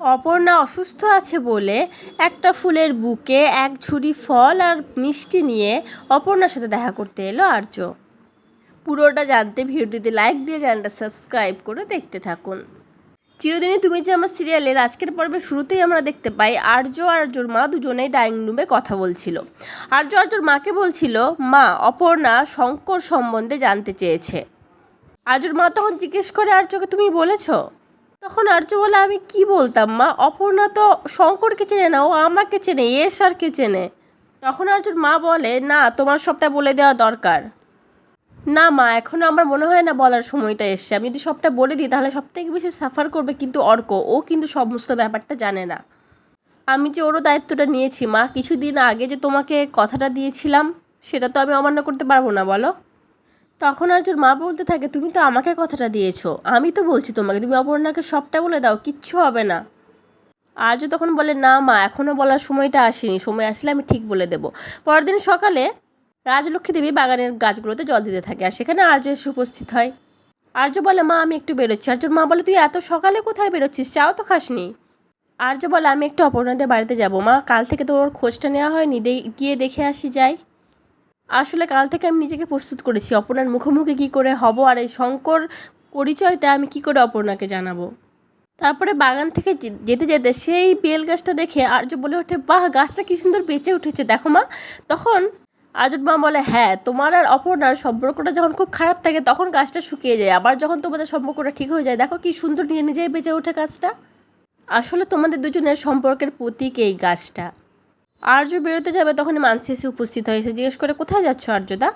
অপর্ণা অসুস্থ আছে বলে একটা ফুলের বুকে এক ঝুড়ি ফল আর মিষ্টি নিয়ে অপর্ণার সাথে দেখা করতে এলো আর্য। পুরোটা জানতে ভিডিওটিতে লাইক দিয়ে চ্যানেলটা সাবস্ক্রাইব করে দেখতে থাকুন। চিরদিনই তুমি যে আমার সিরিয়ালের আজকের পর্বের শুরুতেই আমরা দেখতে পাই, আর্য আর আর্যর মা দুজনেই ডাইনিং রুমে কথা বলছিল। আর্য আর্যর মাকে বলছিল, মা, অপর্ণা শঙ্কর সম্বন্ধে জানতে চেয়েছে। আর্যর মা তখন জিজ্ঞেস করে, আর্যকে তুমি বলেছ? তখন আর্য বলে, আমি কি বলতাম মা? অপর্ণা তো শঙ্করকে চেনে না, ও আমাকে চেনে এস আরকে চেনে। তখন আর্যর মা বলে, না, তোমার সবটা বলে দেওয়া দরকার। না মা এখনও আমার মনে হয় না বলার সময়টা এসছে। আমি যদি সবটা বলে দিই, তাহলে সব থেকে বেশি সাফার করবে কিন্তু অর্ক। ও কিন্তু সমস্ত ব্যাপারটা জানে না। আমি যে ওরও দায়িত্বটা নিয়েছি মা, কিছুদিন আগে যে তোমাকে কথাটা দিয়েছিলাম, সেটা তো আমি অমান্য করতে পারব না, বলো। তখন আর্যর মা বলতে থাকে, তুমি তো আমাকে কথাটা দিয়েছ, আমি তো বলছি তোমাকে, তুমি অপর্ণাকে সবটা বলে দাও, কিচ্ছু হবে না। আর্য তখন বলে, না মা এখনও বলার সময়টা আসেনি, সময় আসলে আমি ঠিক বলে দেবো। পরের দিন সকালে রাজলক্ষ্মী দেবী বাগানের গাছগুলোতে জল দিতে থাকে, আর সেখানে আর্য এসে উপস্থিত হয়। আর্য বলে, মা, আমি একটু বেরোচ্ছি। আর্যর মা বলে, তুই এত সকালে কোথায় বেরোচ্ছিস? চাও তো খাসনি? আর্য বলে, আমি একটু অপর্ণাদের বাড়িতে যাব। মা, কাল থেকে তো ওর খোঁজটা নেওয়া হয়নি গিয়ে দেখে আসি, যাই। আসলে কাল থেকে আমি নিজেকে প্রস্তুত করেছি। অপর্ণার মুখোমুখি কী করে হব আর এই শঙ্কর পরিচয়টা আমি কি করে অপর্ণাকে জানাব? তারপরে বাগান থেকে যেতে যেতে সেই বেল গাছটা দেখে আর্য বলে ওঠে, বাহ, গাছটা কি সুন্দর বেঁচে উঠেছে, দেখো মা। তখন আর্যর মা বলে হ্যাঁ তোমার আর অপর্ণার সম্পর্কটা যখন খুব খারাপ থাকে, তখন গাছটা শুকিয়ে যায়। আবার যখন তোমাদের সম্পর্কটা ঠিক হয়ে যায়, দেখো কি সুন্দর নিয়ে নিজেই বেঁচে ওঠে গাছটা। আসলে তোমাদের দুজনের সম্পর্কের প্রতীক এই গাছটা। আর্য বেরোতে যাবে তখন মানসি এসে উপস্থিত হয়েছে জিজ্ঞেস করে, কোথায় যাচ্ছ আর্যদা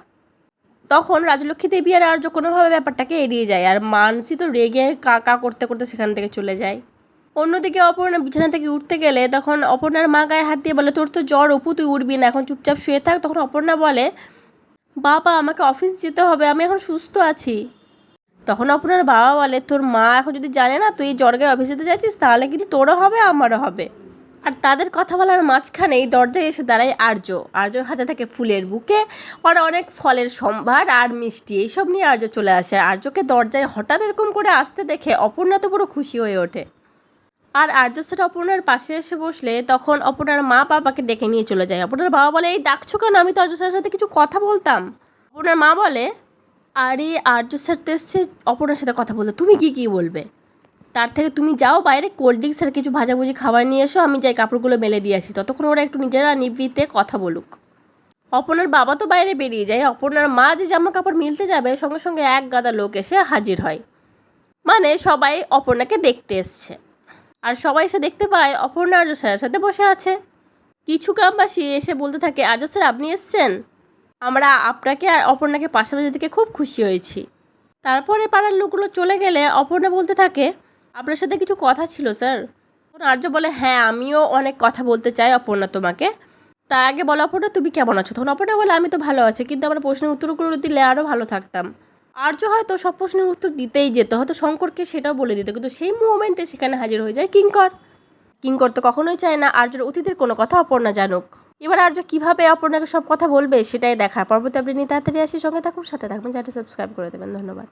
তখন রাজলক্ষ্মী দেবী আর আর্য কোনোভাবে ব্যাপারটাকে এড়িয়ে যায় আর মানসি তো রেগে কাকা করতে করতে সেখান থেকে চলে যায়। অন্যদিকে অপর্ণা বিছানা থেকে উঠতে গেলে তখন অপর্ণার মা গায়ে হাত দিয়ে বলে, তোর তো জ্বর অপু, তুই উঠবি না, এখন চুপচাপ শুয়ে থাক। তখন অপর্ণা বলে, বাবা, আমাকে অফিস যেতে হবে, আমি এখন সুস্থ আছি। তখন অপর্ণার বাবা বলে, তোর মা এখন যদি জানে না তুই জ্বর গায়ে অফিস যেতে যাচ্ছিস তাহলে কিন্তু তোরও হবে, আমারও হবে। আর তাদের কথা বলার মাঝখানেই দরজায় এসে দাঁড়ায় আর্য। আর্যর হাতে থাকে ফুলের বুকে আর অনেক ফলের সম্ভার আর মিষ্টি। এইসব নিয়ে আর্য চলে আসে। আর্যকে দরজায় হঠাৎ এরকম করে আসতে দেখে অপর্ণা তো পুরো খুশি হয়ে ওঠে। আর আর্য স্যার অপর্ণার পাশে এসে বসলে তখন অপর্ণার মা বাবাকে ডেকে নিয়ে চলে যায়। অপর্ণার বাবা বলে, এই ডাকছো কেন? আমি তো আর্য স্যারের সাথে কিছু কথা বলতাম। অপর্ণার মা বলে, আরে, আর্য স্যার তো এসছে। অপর্ণার সাথে কথা বলতে তুমি কি কি বলবে? তার থেকে তুমি যাও বাইরে কোল্ড ড্রিঙ্কস আর কিছু ভাজাভুজি খাবার নিয়ে এসো, আমি যাই কাপড়গুলো মেলে দিয়ে আসি। ততক্ষণ ওরা একটু নিজেরা নিবৃতে কথা বলুক। অপর্ণার বাবা তো বাইরে বেরিয়ে যায়। অপর্ণার মা যে জামা কাপড় মিলতে যাবে, সঙ্গে সঙ্গে এক গাদা লোক এসে হাজির হয়। মানে সবাই অপর্ণাকে দেখতে এসছে। আর সবাই এসে দেখতে পায় অপর্ণা আর্য স্যারের সাথে বসে আছে। কিছু গ্রামবাসী এসে বলতে থাকে, আর্য স্যার, আপনি এসছেন? আমরা আপনাকে আর অপর্ণাকে পাশাপাশি দেখে খুব খুশি হয়েছি। তারপরে পাড়ার লোকগুলো চলে গেলে অপর্ণা বলতে থাকে আপনার সাথে কিছু কথা ছিল, স্যার? আর্য বলে হ্যাঁ আমিও অনেক কথা বলতে চাই অপর্ণা তোমাকে। তার আগে বলো, অপর্ণা, তুমি কেমন আছো? তখন অপর্ণা বলে, আমি তো ভালো আছি, কিন্তু আমার প্রশ্নের উত্তরগুলো দিলে আরও ভালো থাকতাম। আর্য হয়তো সব প্রশ্নের উত্তর দিতেই যেত, হয়তো শঙ্করকে সেটাও বলে দিত, কিন্তু সেই মুমেন্টে সেখানে হাজির হয়ে যায় কিঙ্কর। কিঙ্কর তো কখনোই চায় না আর্যর অতীতের কোনো কথা অপর্ণা জানুক। এবার আর্য কীভাবে অপর্ণাকে সব কথা বলবে, সেটাই দেখার। পরবর্তী আপনি নিয়ে তাড়াতাড়ি আসি, সঙ্গে থাকুন, সাথে থাকবেন যাতে সাবস্ক্রাইব করে দেবেন। ধন্যবাদ।